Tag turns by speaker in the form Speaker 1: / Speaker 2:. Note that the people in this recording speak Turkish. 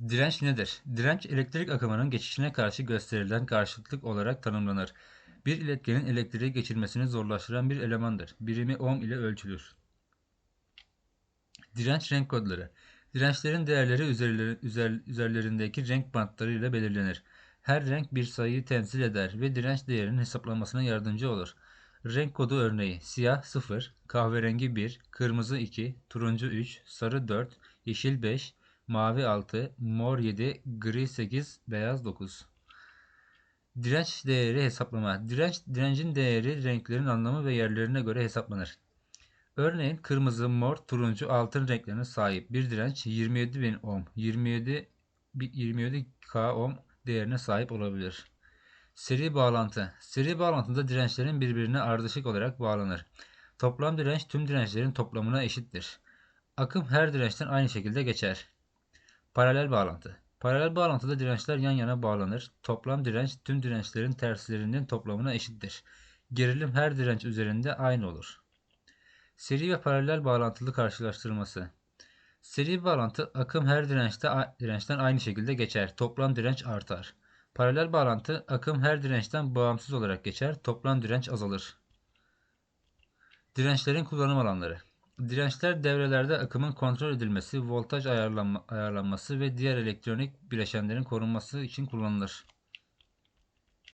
Speaker 1: Direnç nedir? Direnç elektrik akımının geçişine karşı gösterilen karşıtlık olarak tanımlanır. Bir iletkenin elektriği geçirmesini zorlaştıran bir elemandır. Birimi ohm ile ölçülür. Direnç renk kodları. Dirençlerin değerleri üzerleri- üzer- üzerlerindeki renk bantları ile belirlenir. Her renk bir sayıyı temsil eder ve direnç değerinin hesaplanmasına yardımcı olur. Renk kodu örneği siyah 0, kahverengi 1, kırmızı 2, turuncu 3, sarı 4, yeşil 5, mavi 6, mor 7, gri 8, beyaz 9. Direnç değeri hesaplama. Direnç, direncin değeri renklerin anlamı ve yerlerine göre hesaplanır. Örneğin kırmızı, mor, turuncu, altın renklerine sahip bir direnç 27.000 ohm, 27 bi- 27k ohm değerine sahip olabilir. Seri bağlantı. Seri bağlantıda dirençlerin birbirine ardışık olarak bağlanır. Toplam direnç tüm dirençlerin toplamına eşittir. Akım her dirençten aynı şekilde geçer. Paralel bağlantı. Paralel bağlantıda dirençler yan yana bağlanır. Toplam direnç tüm dirençlerin terslerinin toplamına eşittir. Gerilim her direnç üzerinde aynı olur. Seri ve paralel bağlantılı karşılaştırması. Seri bağlantı akım her dirençte dirençten aynı şekilde geçer. Toplam direnç artar. Paralel bağlantı akım her dirençten bağımsız olarak geçer. Toplam direnç azalır. Dirençlerin kullanım alanları. Dirençler devrelerde akımın kontrol edilmesi, voltaj ayarlanma, ayarlanması ve diğer elektronik bileşenlerin korunması için kullanılır.